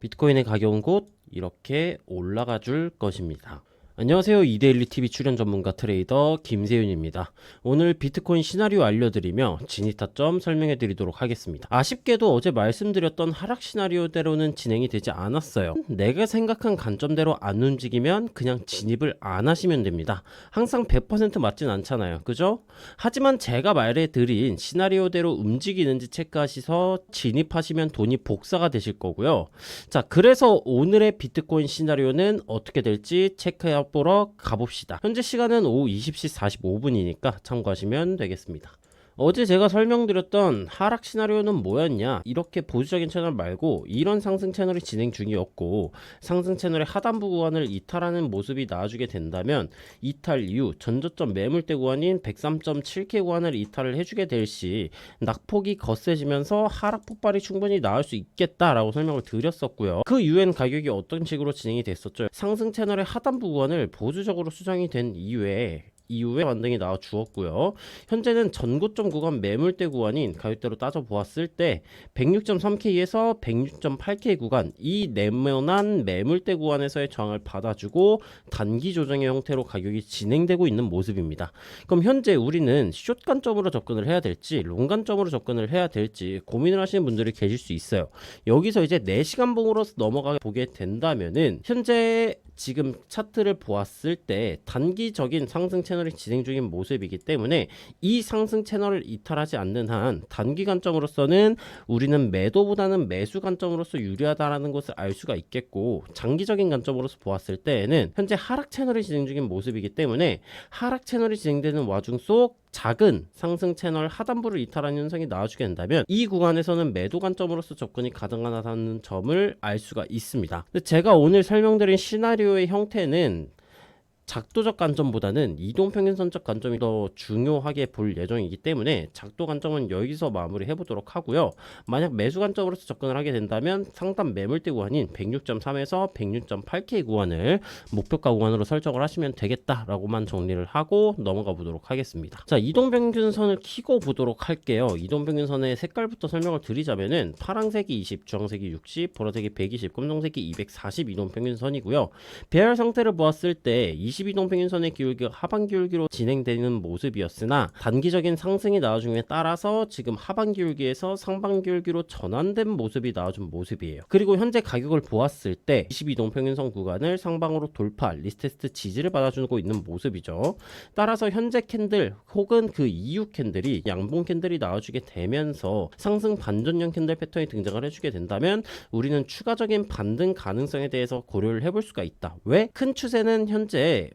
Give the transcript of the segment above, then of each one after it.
비트코인의 가격은 곧 이렇게 올라가 줄 것입니다. 안녕하세요. 이데일리 TV 출연 전문가 트레이더 김세윤입니다. 오늘 비트코인 시나리오 알려드리며 진입타점 설명해 드리도록 하겠습니다. 아쉽게도 어제 말씀드렸던 하락 시나리오대로는 진행이 되지 않았어요. 내가 생각한 관점대로 안 움직이면 그냥 진입을 안 하시면 됩니다. 항상 100% 맞진 않잖아요. 그죠? 하지만 제가 말해드린 시나리오대로 움직이는지 체크하셔서 진입하시면 돈이 복사가 되실 거고요. 자, 그래서 오늘의 비트코인 시나리오는 어떻게 될지 체크해 보러 가봅시다. 현재 시간은 오후 20시 45분이니까 참고하시면 되겠습니다. 어제 제가 설명드렸던 하락 시나리오는 뭐였냐? 이렇게 보수적인 채널 말고 이런 상승 채널이 진행 중이었고 상승 채널의 하단부 구간을 이탈하는 모습이 나와주게 된다면 이탈 이후 전저점 매물대 구간인 103.7K 구간을 이탈을 해주게 될 시 낙폭이 거세지면서 하락 폭발이 충분히 나올 수 있겠다라고 설명을 드렸었고요. 그 이후엔 가격이 어떤 식으로 진행이 됐었죠? 상승 채널의 하단부 구간을 보수적으로 수정이 된 이후에 이후에 반등이 나와 주었고요. 현재는 전고점 구간 매물대 구간인 가격대로 따져 보았을 때 106.3K에서 106.8K 구간 이 네모난 매물대 구간에서의 저항을 받아주고 단기 조정의 형태로 가격이 진행되고 있는 모습입니다. 그럼 현재 우리는 숏 관점으로 접근을 해야 될지 롱 관점으로 접근을 해야 될지 고민을 하시는 분들이 계실 수 있어요. 여기서 이제 4시간 봉으로 넘어가 보게 된다면은 현재 지금 차트를 보았을 때 단기적인 상승 채널이 진행 중인 모습이기 때문에 이 상승 채널을 이탈하지 않는 한 단기 관점으로서는 우리는 매도보다는 매수 관점으로서 유리하다라는 것을 알 수가 있겠고 장기적인 관점으로서 보았을 때에는 현재 하락 채널이 진행 중인 모습이기 때문에 하락 채널이 진행되는 와중 속 작은 상승 채널 하단부를 이탈하는 현상이 나와주게 된다면 이 구간에서는 매도 관점으로서 접근이 가능하다는 점을 알 수가 있습니다. 제가 오늘 설명드린 시나리오의 형태는 작도적 관점보다는 이동 평균 선적 관점이 더 중요하게 볼 예정이기 때문에 작도 관점은 여기서 마무리해 보도록 하고요. 만약 매수 관점으로서 접근을 하게 된다면 상단 매물대 구간인 106.3에서 106.8K 구간을 목표가 구간으로 설정을 하시면 되겠다라고만 정리를 하고 넘어가 보도록 하겠습니다. 자, 이동 평균 선을 키고 보도록 할게요. 이동 평균 선의 색깔부터 설명을 드리자면은 파란색이 20, 주황색이 60, 보라색이 120, 검정색이 240 이동 평균 선이고요. 배열 상태를 보았을 때 22동 평균선의 기울기가 하반 기울기로 진행되는 모습이었으나 단기적인 상승이 나와줌에 따라서 지금 하반 기울기에서 상반 기울기로 전환된 모습이 나와준 모습이에요. 그리고 현재 가격을 보았을 때 22동 평균선 구간을 상방으로 돌파, 리스테스트 지지를 받아주고 있는 모습이죠. 따라서 현재 캔들 혹은 그 이후 캔들이 양봉 캔들이 나와주게 되면서 상승 반전형 캔들 패턴이 등장을 해주게 된다면 우리는 추가적인 반등 가능성에 대해서 고려를 해볼 수가 있다. 왜? 큰 추세는 현재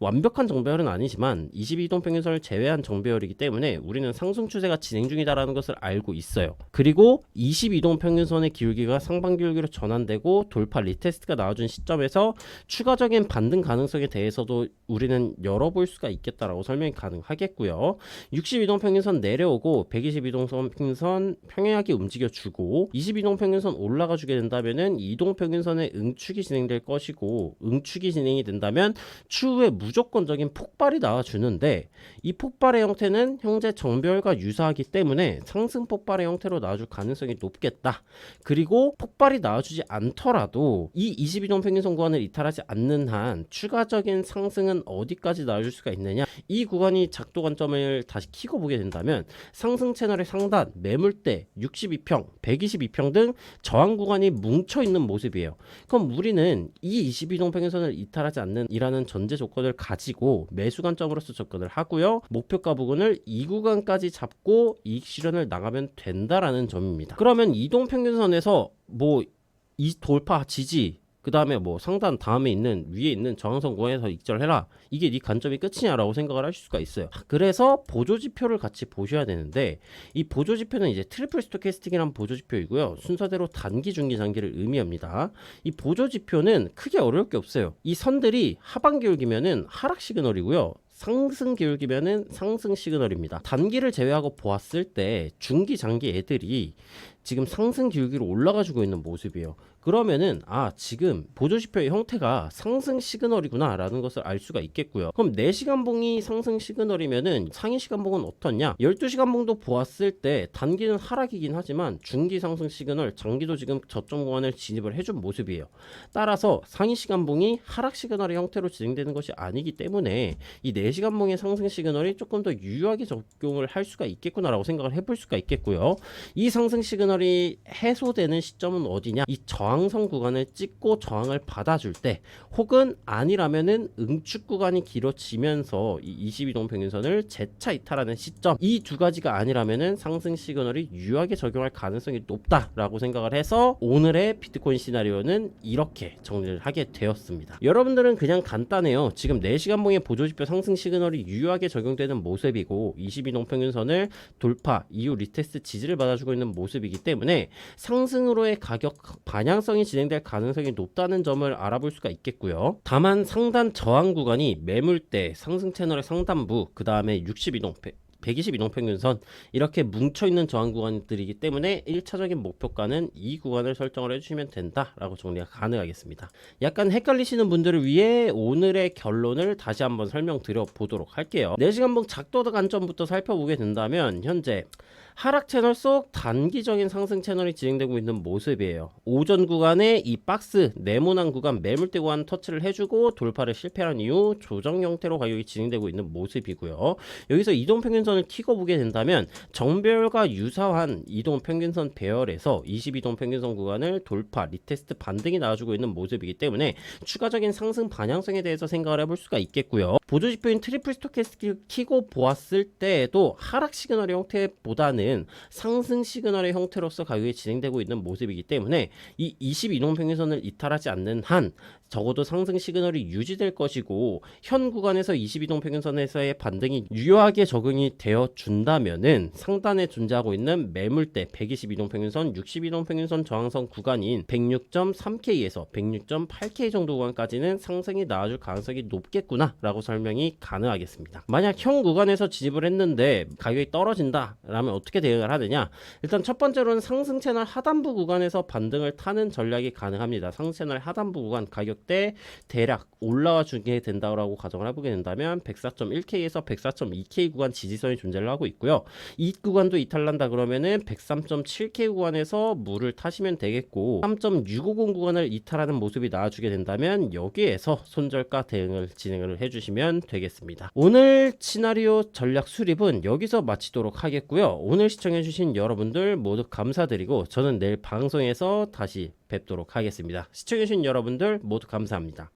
완벽한 정배열은 아니지만 22동 평균선을 제외한 정배열이기 때문에 우리는 상승 추세가 진행 중이다라는 것을 알고 있어요. 그리고 22동 평균선의 기울기가 상반 기울기로 전환되고 돌파 리테스트가 나와준 시점에서 추가적인 반등 가능성에 대해서도 우리는 열어볼 수가 있겠다라고 설명이 가능하겠고요. 62동 평균선 내려오고 122동 평균선 평행하게 움직여주고 22동 평균선 올라가 주게 된다면은 이동 평균선의 응축이 진행될 것이고 응축이 진행이 된다면 추후에 무 조건적인 폭발이 나와주는데 이 폭발의 형태는 현재 정별과 유사하기 때문에 상승 폭발의 형태로 나와줄 가능성이 높겠다. 그리고 폭발이 나와주지 않더라도 이 22동 평균 선 구간을 이탈하지 않는 한 추가적인 상승은 어디까지 나와줄 수가 있느냐 이 구간이 작도 관점을 다시 키고 보게 된다면 상승 채널의 상단 매물대 62평 122평 등 저항 구간이 뭉쳐 있는 모습이에요 그럼 우리는 이 22동 평균선을 이탈하지 않는 이라는 전제 조건을 가지고 매수 관점으로서 접근을 하고요. 목표가 부근을 이 구간까지 잡고 이익 실현을 나가면 된다라는 점입니다. 그러면 이동 평균선에서 뭐 이 돌파 지지 그 다음에 뭐 상단 다음에 있는 위에 있는 저항선 구간에서 익절해라. 이게 네 관점이 끝이냐라고 생각을 하실 수가 있어요. 그래서 보조지표를 같이 보셔야 되는데 이 보조지표는 이제 트리플 스토캐스틱이라는 보조지표이고요. 순서대로 단기 중기 장기를 의미합니다. 이 보조지표는 크게 어려울 게 없어요. 이 선들이 하반 기울기면은 하락 시그널이고요. 상승 기울기면은 상승 시그널입니다. 단기를 제외하고 보았을 때 중기 장기 애들이 지금 상승 기울기로 올라가지고 있는 모습이에요. 그러면은 아 지금 보조지표의 형태가 상승 시그널이구나 라는 것을 알 수가 있겠고요. 그럼 4시간 봉이 상승 시그널이면은 상위 시간 봉은 어떻냐? 12시간 봉도 보았을 때 단기는 하락이긴 하지만 중기 상승 시그널, 장기도 지금 저점 구간을 진입을 해준 모습이에요. 따라서 상위 시간 봉이 하락 시그널의 형태로 진행되는 것이 아니기 때문에 이 4시간 봉의 상승 시그널이 조금 더 유효하게 적용을 할 수가 있겠구나라고 생각을 해볼 수가 있겠고요. 이 상승 시그널 이 해소되는 시점은 어디냐? 이 저항선 구간을 찍고 저항을 받아줄 때 혹은 아니라면은 응축 구간이 길어지면서 이 22동 평균선을 재차 이탈하는 시점 이 두 가지가 아니라면은 상승 시그널이 유효하게 적용할 가능성이 높다라고 생각을 해서 오늘의 비트코인 시나리오는 이렇게 정리를 하게 되었습니다. 여러분들은 그냥 간단해요. 지금 4시간 봉의 보조지표 상승 시그널이 유효하게 적용되는 모습이고 22동 평균선을 돌파 이후 리테스트 지지를 받아주고 있는 모습이기 때문에 상승으로의 가격 반향성이 진행될 가능성이 높다는 점을 알아볼 수가 있겠고요. 다만 상단 저항 구간이 매물대 상승 채널의 상단부 그 다음에 62동 122동 평균선 이렇게 뭉쳐있는 저항 구간들이기 때문에 1차적인 목표가는 이 구간을 설정을 해주시면 된다라고 정리가 가능하겠습니다. 약간 헷갈리시는 분들을 위해 오늘의 결론을 다시 한번 설명드려 보도록 할게요. 4시간 봉 작도덕 관점부터 살펴보게 된다면 현재 하락 채널 속 단기적인 상승 채널이 진행되고 있는 모습이에요. 오전 구간에 이 박스 네모난 구간 매물대 구간 터치를 해주고 돌파를 실패한 이후 조정 형태로 가격이 진행되고 있는 모습이고요. 여기서 이동 평균 선을 키고 보게 된다면 정별과 유사한 이동 평균선 배열에서 22동 평균선 구간을 돌파 리테스트 반등이 나와주고 있는 모습이기 때문에 추가적인 상승 반향성에 대해서 생각을 해볼 수가 있겠고요. 보조 지표인 트리플 스토캐스틱을 키고 보았을 때에도 하락 시그널의 형태보다는 상승 시그널의 형태로서 가격이 진행되고 있는 모습이기 때문에 이 22동 평균선을 이탈하지 않는 한 적어도 상승 시그널이 유지될 것이고 현 구간에서 22동 평균선에서의 반등이 유효하게 적용이 되어 준다면은 상단에 존재하고 있는 매물대 122동 평균선, 62동 평균선 저항선 구간인 106.3K에서 106.8K 정도 구간까지는 상승이 나와줄 가능성이 높겠구나라고 설 명이 가능하겠습니다. 만약 현 구간에서 진입을 했는데 가격이 떨어진다 라면 어떻게 대응을 하느냐? 일단 첫 번째로는 상승 채널 하단부 구간에서 반등을 타는 전략이 가능합니다. 상승 채널 하단부 구간 가격대 대략 올라와 주게 된다고 가정을 해보게 된다면 104.1K에서 104.2K 구간 지지선이 존재를 하고 있고요. 이 구간도 이탈난다 그러면은 103.7K 구간에서 물을 타시면 되겠고 3.650 구간을 이탈하는 모습이 나와주게 된다면 여기에서 손절가 대응을 진행을 해주 시면 되겠습니다. 오늘 시나리오 전략 수립은 여기서 마치도록 하겠고요. 오늘 시청해주신 여러분들 모두 감사드리고 저는 내일 방송에서 다시 뵙도록 하겠습니다. 시청해주신 여러분들 모두 감사합니다.